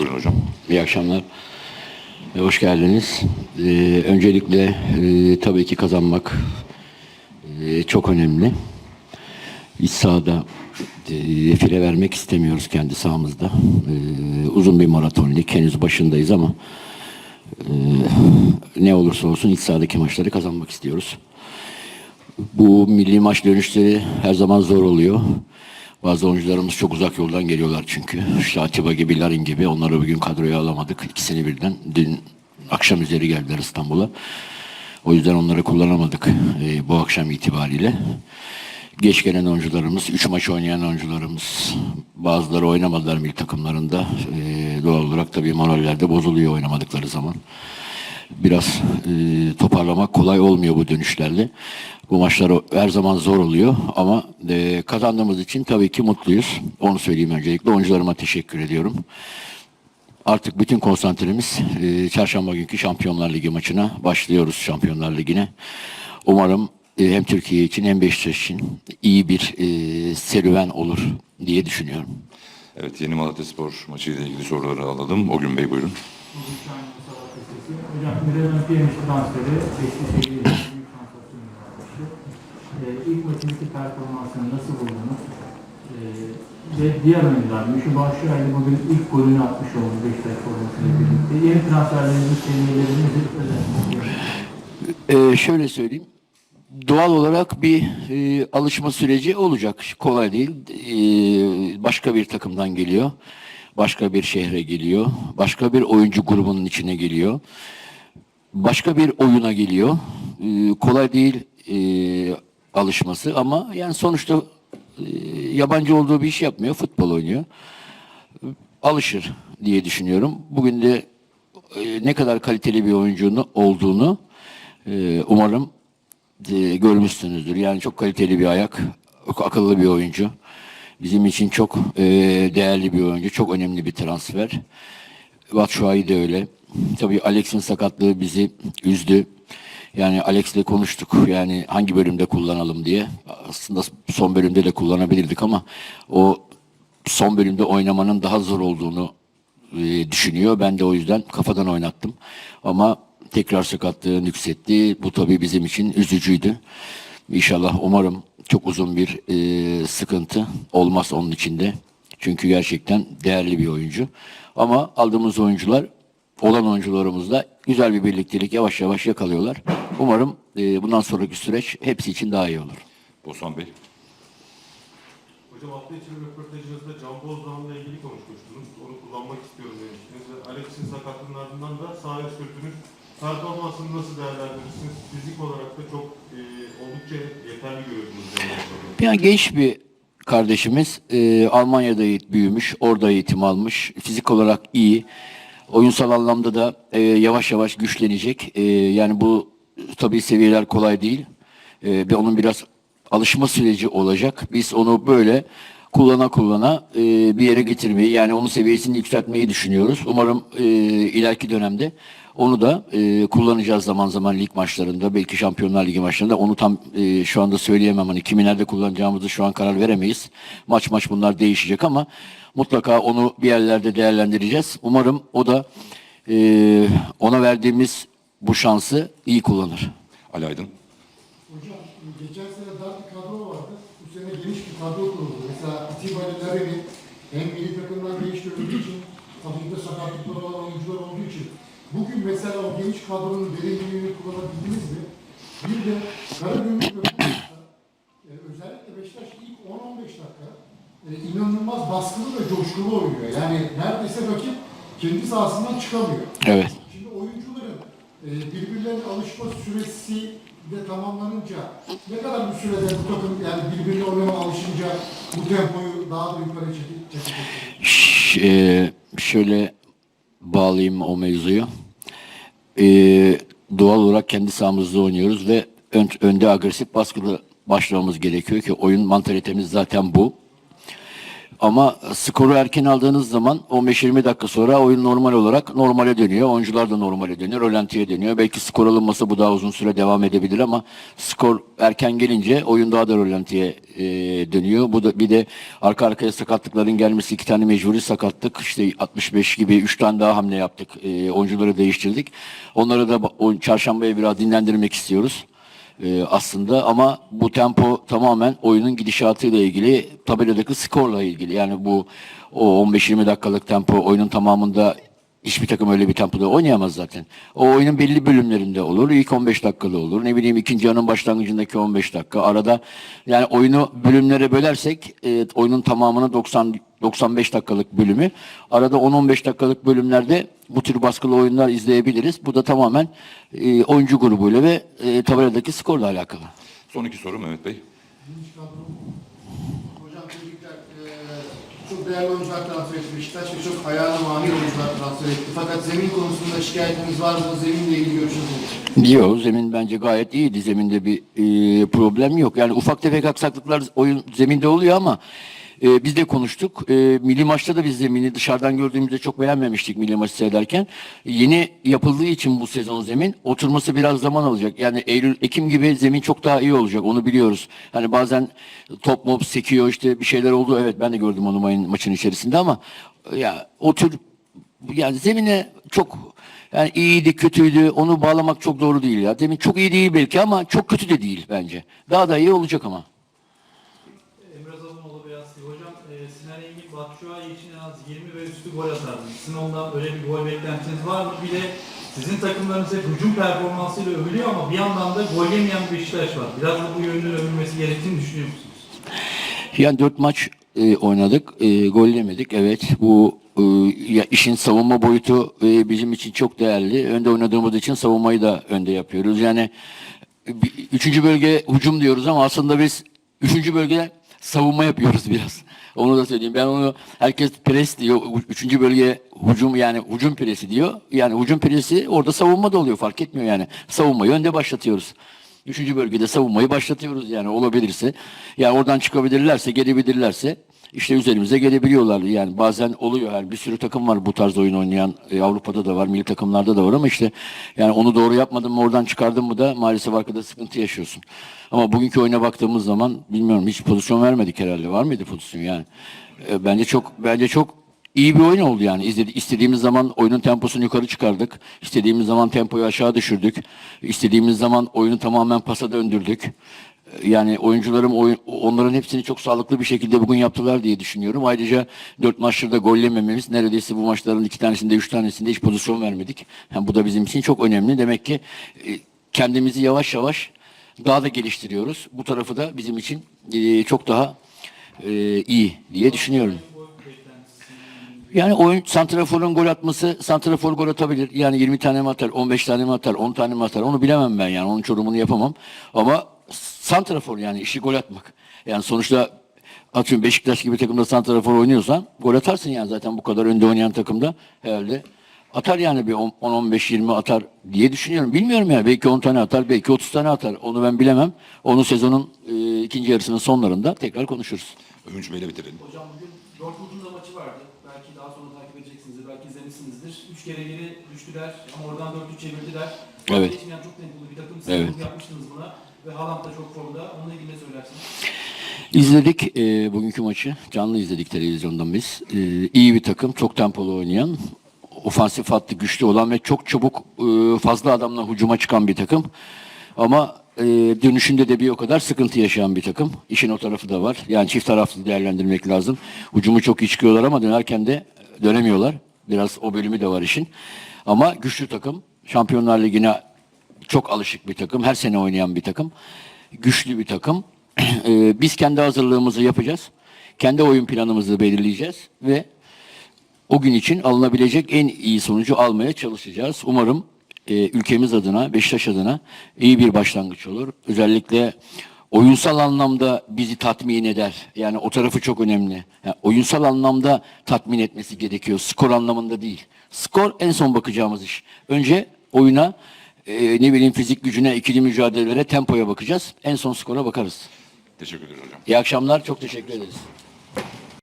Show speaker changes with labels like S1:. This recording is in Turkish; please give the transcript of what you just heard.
S1: Buyurun hocam.
S2: İyi akşamlar. E, Hoş geldiniz. E, öncelikle e, tabii ki kazanmak e, çok önemli. İç sahada e, fire vermek istemiyoruz kendi sahamızda. E, uzun bir maraton lig. Henüz başındayız ama e, ne olursa olsun iç sahadaki maçları kazanmak istiyoruz. Bu milli maç dönüşleri her zaman zor oluyor. Bazı oyuncularımız çok uzak yoldan geliyorlar çünkü. İşte Atiba gibi, Larin gibi. Onları bugün kadroya alamadık. İkisini birden. Dün akşam üzeri geldiler İstanbul'a. O yüzden onları kullanamadık e, bu akşam itibariyle. Geç gelen oyuncularımız, üç maç oynayan oyuncularımız, bazıları oynamadılar milli takımlarında. E, doğal olarak tabii moraller de bozuluyor oynamadıkları zaman biraz e, toparlamak kolay olmuyor bu dönüşlerle. Bu maçlar her zaman zor oluyor ama e, kazandığımız için tabii ki mutluyuz. Onu söyleyeyim öncelikle. Oyuncularıma teşekkür ediyorum. Artık bütün konsantremiz e, çarşamba günkü Şampiyonlar Ligi maçına başlıyoruz Şampiyonlar Ligi'ne. Umarım e, hem Türkiye için hem Beşiktaş için iyi bir e, serüven olur diye düşünüyorum.
S1: Evet yeni Malatya Spor maçı ile ilgili soruları alalım. O gün Bey buyurun.
S3: Hocam Miran'ın Piyaniş transferi Beşiktaş'a ilgili büyük yaratmıştı. Ee, ilk maçındaki performansını nasıl buldunuz? Ee, ve diğer oyuncular, Müşü Başşuay'da bugün ilk golünü atmış oldu Beşiktaş formasıyla birlikte. Yeni transferlerimizin seviyeleri nedir? Özellikle.
S2: Ee, şöyle söyleyeyim. Doğal olarak bir e, alışma süreci olacak. Kolay değil. Ee, başka bir takımdan geliyor. Başka bir şehre geliyor. Başka bir oyuncu grubunun içine geliyor. Başka bir oyuna geliyor. Ee, kolay değil e, alışması ama yani sonuçta e, yabancı olduğu bir iş yapmıyor. Futbol oynuyor. Alışır diye düşünüyorum. Bugün de e, ne kadar kaliteli bir oyuncunun olduğunu e, umarım e, görmüşsünüzdür. Yani çok kaliteli bir ayak, akıllı bir oyuncu. Bizim için çok e, değerli bir oyuncu, çok önemli bir transfer. Batshuayi de öyle. Tabii Alex'in sakatlığı bizi üzdü. Yani Alex'le konuştuk. Yani hangi bölümde kullanalım diye. Aslında son bölümde de kullanabilirdik ama o son bölümde oynamanın daha zor olduğunu e, düşünüyor. Ben de o yüzden kafadan oynattım. Ama tekrar sakatlığı yükseltti. Bu tabii bizim için üzücüydü. İnşallah umarım çok uzun bir e, sıkıntı olmaz onun içinde. Çünkü gerçekten değerli bir oyuncu. Ama aldığımız oyuncular, olan oyuncularımızla güzel bir birliktelik yavaş yavaş yakalıyorlar. Umarım e, bundan sonraki süreç hepsi için daha iyi olur.
S1: Bosman Bey.
S4: Hocam hafta içi röportajınızda Can Bozdağ'la ilgili konuşmuştunuz. Onu kullanmak istiyorum demiştiniz. Alex'in sakatlığının ardından da sahaya sürdünüz. Performansını nasıl değerlendirirsiniz? Fizik olarak da çok e, oldukça yeterli görüyorsunuz.
S2: Yani genç bir kardeşimiz e, Almanya'da büyümüş, orada eğitim almış, fizik olarak iyi. Oyunsal anlamda da e, yavaş yavaş güçlenecek. E, yani bu tabii seviyeler kolay değil. E, ve onun biraz alışma süreci olacak. Biz onu böyle kullana kullana e, bir yere getirmeyi, yani onun seviyesini yükseltmeyi düşünüyoruz. Umarım e, ileriki dönemde onu da e, kullanacağız zaman zaman lig maçlarında, belki Şampiyonlar Ligi maçlarında. Onu tam e, şu anda söyleyemem. Hani kimi nerede kullanacağımızı şu an karar veremeyiz. Maç maç bunlar değişecek ama mutlaka onu bir yerlerde değerlendireceğiz. Umarım o da e, ona verdiğimiz bu şansı iyi kullanır.
S1: Ali Aydın.
S5: Hocam geçen sene dar bir kadro vardı. Bu sene geniş bir kadro kuruldu. Mesela Atiba ile hem milli takımdan değiştirdiği için tabii de sakatlıkları olan oyuncular olduğu için bugün mesela o geniş kadronun derinliğini kullanabildiniz mi? Bir de Karagümrük ve e, özellikle Beşiktaş ilk 10-15 dakika e, inanılmaz baskılı ve coşkulu oynuyor. Yani neredeyse rakip kendi sahasından çıkamıyor.
S2: Evet.
S5: Şimdi oyuncuların e, birbirlerine alışma süresi de tamamlanınca ne kadar bir sürede bu takım yani birbirine oynama alışınca bu tempoyu daha da yukarı çekecek?
S2: Ş- e, şöyle bağlayayım o mevzuyu. E, doğal olarak kendi sahamızda oynuyoruz ve ön- önde agresif baskılı başlamamız gerekiyor ki oyun mantalitemiz zaten bu. Ama skoru erken aldığınız zaman 15-20 dakika sonra oyun normal olarak normale dönüyor. Oyuncular da normale dönüyor, rölantiye dönüyor. Belki skor alınmasa bu daha uzun süre devam edebilir ama skor erken gelince oyun daha da rölantiye e, dönüyor. Bu da bir de arka arkaya sakatlıkların gelmesi iki tane mecburi sakatlık. İşte 65 gibi üç tane daha hamle yaptık. E, oyuncuları değiştirdik. Onları da çarşambaya biraz dinlendirmek istiyoruz e, aslında ama bu tempo tamamen oyunun gidişatıyla ilgili tabeladaki skorla ilgili. Yani bu o 15-20 dakikalık tempo oyunun tamamında hiçbir takım öyle bir tempoda oynayamaz zaten. O oyunun belli bölümlerinde olur. İlk 15 dakikada olur. Ne bileyim ikinci yarının başlangıcındaki 15 dakika. Arada yani oyunu bölümlere bölersek e, oyunun tamamını 90 95 dakikalık bölümü. Arada 10-15 dakikalık bölümlerde bu tür baskılı oyunlar izleyebiliriz. Bu da tamamen e, oyuncu grubuyla ve e, tabeladaki skorla alakalı.
S1: Son iki soru Mehmet Bey.
S5: Geniş kadro. Hocam tebrikler. Ee, değerli oyuncular transfer etti Beşiktaş ve çok ayağına mahir oyuncular transfer etti. Fakat zemin konusunda şikayetiniz var mı? Zeminle ilgili görüşünüz nedir?
S2: Yok zemin bence gayet iyiydi. Zeminde bir e, problem yok. Yani ufak tefek aksaklıklar oyun zeminde oluyor ama e, biz de konuştuk. E, milli maçta da biz zemini dışarıdan gördüğümüzde çok beğenmemiştik milli maçı seyrederken. Yeni yapıldığı için bu sezon zemin oturması biraz zaman alacak. Yani Eylül, Ekim gibi zemin çok daha iyi olacak. Onu biliyoruz. Hani bazen top mop sekiyor işte bir şeyler oldu. Evet ben de gördüm onu maçın içerisinde ama ya o tür yani zemine çok yani iyiydi, kötüydü. Onu bağlamak çok doğru değil ya. Demin çok iyi değil belki ama çok kötü de değil bence. Daha da iyi olacak ama.
S6: Emre Zabunoğlu Beyaz TV. Hocam e, Sinan Engin Batshuayi için en az 20 ve üstü gol atardı. Sizin ondan öyle bir gol beklentiniz var mı? Bir de sizin takımlarınız hep hücum performansıyla övülüyor ama bir yandan da gol yemeyen bir Beşiktaş var. Biraz da bu yönünün övülmesi gerektiğini düşünüyor musunuz?
S2: Yani dört maç e, oynadık. E, gol yemedik. Evet bu e, ya işin savunma boyutu e, bizim için çok değerli. Önde oynadığımız için savunmayı da önde yapıyoruz. Yani e, bir- üçüncü bölge hücum diyoruz ama aslında biz üçüncü bölge savunma yapıyoruz biraz. Onu da söyleyeyim. Ben onu herkes pres diyor. Üçüncü bölge hücum yani hücum presi diyor. Yani hücum presi orada savunma da oluyor fark etmiyor yani. Savunmayı önde başlatıyoruz. Üçüncü bölgede savunmayı başlatıyoruz yani olabilirse. Yani oradan çıkabilirlerse, gelebilirlerse işte üzerimize gelebiliyorlar. Yani bazen oluyor yani bir sürü takım var bu tarz oyun oynayan. E, Avrupa'da da var, milli takımlarda da var ama işte yani onu doğru yapmadın mı oradan çıkardın mı da maalesef arkada sıkıntı yaşıyorsun. Ama bugünkü oyuna baktığımız zaman bilmiyorum hiç pozisyon vermedik herhalde. Var mıydı pozisyon yani? E, bence çok bence çok İyi bir oyun oldu yani. İzledi, istediğimiz zaman oyunun temposunu yukarı çıkardık. İstediğimiz zaman tempoyu aşağı düşürdük. İstediğimiz zaman oyunu tamamen pasa döndürdük. Yani oyuncularım oyun, onların hepsini çok sağlıklı bir şekilde bugün yaptılar diye düşünüyorum. Ayrıca dört maçta da gollemememiz neredeyse bu maçların iki tanesinde üç tanesinde hiç pozisyon vermedik. Yani bu da bizim için çok önemli. Demek ki e, kendimizi yavaş yavaş daha da geliştiriyoruz. Bu tarafı da bizim için e, çok daha e, iyi diye düşünüyorum. Yani oyun santraforun gol atması, santrafor gol atabilir. Yani 20 tane mi atar, 15 tane mi atar, 10 tane mi atar onu bilemem ben yani. Onun çorumunu yapamam. Ama santrafor yani işi gol atmak. Yani sonuçta atıyorum Beşiktaş gibi takımda santrafor oynuyorsan gol atarsın yani zaten bu kadar önde oynayan takımda herhalde. Atar yani bir 10-15-20 atar diye düşünüyorum. Bilmiyorum yani belki 10 tane atar, belki 30 tane atar. Onu ben bilemem. Onu sezonun e, ikinci yarısının sonlarında tekrar konuşuruz.
S1: Övünç Bey'le bitirelim.
S7: Hocam bugün Dortmund'un da maçı vardı. Belki daha sonra takip edeceksinizdir, belki izlemişsinizdir. Üç kere geri düştüler ama oradan 4-3 çevirdiler.
S2: Evet.
S7: Geçmeyen çok tempolu bir takım. Siz
S2: Evet.
S7: evet. yapmıştınız buna. Ve Haaland da çok formda. Onunla ilgili ne söylersiniz?
S2: İzledik e, bugünkü maçı. Canlı izledik televizyondan biz. E, iyi bir takım, çok tempolu oynayan, ofansif hattı güçlü olan ve çok çabuk e, fazla adamla hücuma çıkan bir takım. Ama e, dönüşünde de bir o kadar sıkıntı yaşayan bir takım. İşin o tarafı da var. Yani çift taraflı değerlendirmek lazım. Hücumu çok iyi çıkıyorlar ama dönerken de dönemiyorlar. Biraz o bölümü de var işin. Ama güçlü takım. Şampiyonlar Ligi'ne çok alışık bir takım. Her sene oynayan bir takım. Güçlü bir takım. Ee, Biz kendi hazırlığımızı yapacağız. Kendi oyun planımızı belirleyeceğiz ve o gün için alınabilecek en iyi sonucu almaya çalışacağız. Umarım e, ülkemiz adına, Beşiktaş adına iyi bir başlangıç olur. Özellikle oyunsal anlamda bizi tatmin eder. Yani o tarafı çok önemli. Yani oyunsal anlamda tatmin etmesi gerekiyor. Skor anlamında değil. Skor en son bakacağımız iş. Önce oyuna, e, ne bileyim fizik gücüne, ikili mücadelelere, tempoya bakacağız. En son skora bakarız.
S1: Teşekkür ederiz hocam.
S2: İyi akşamlar, çok teşekkür ederiz.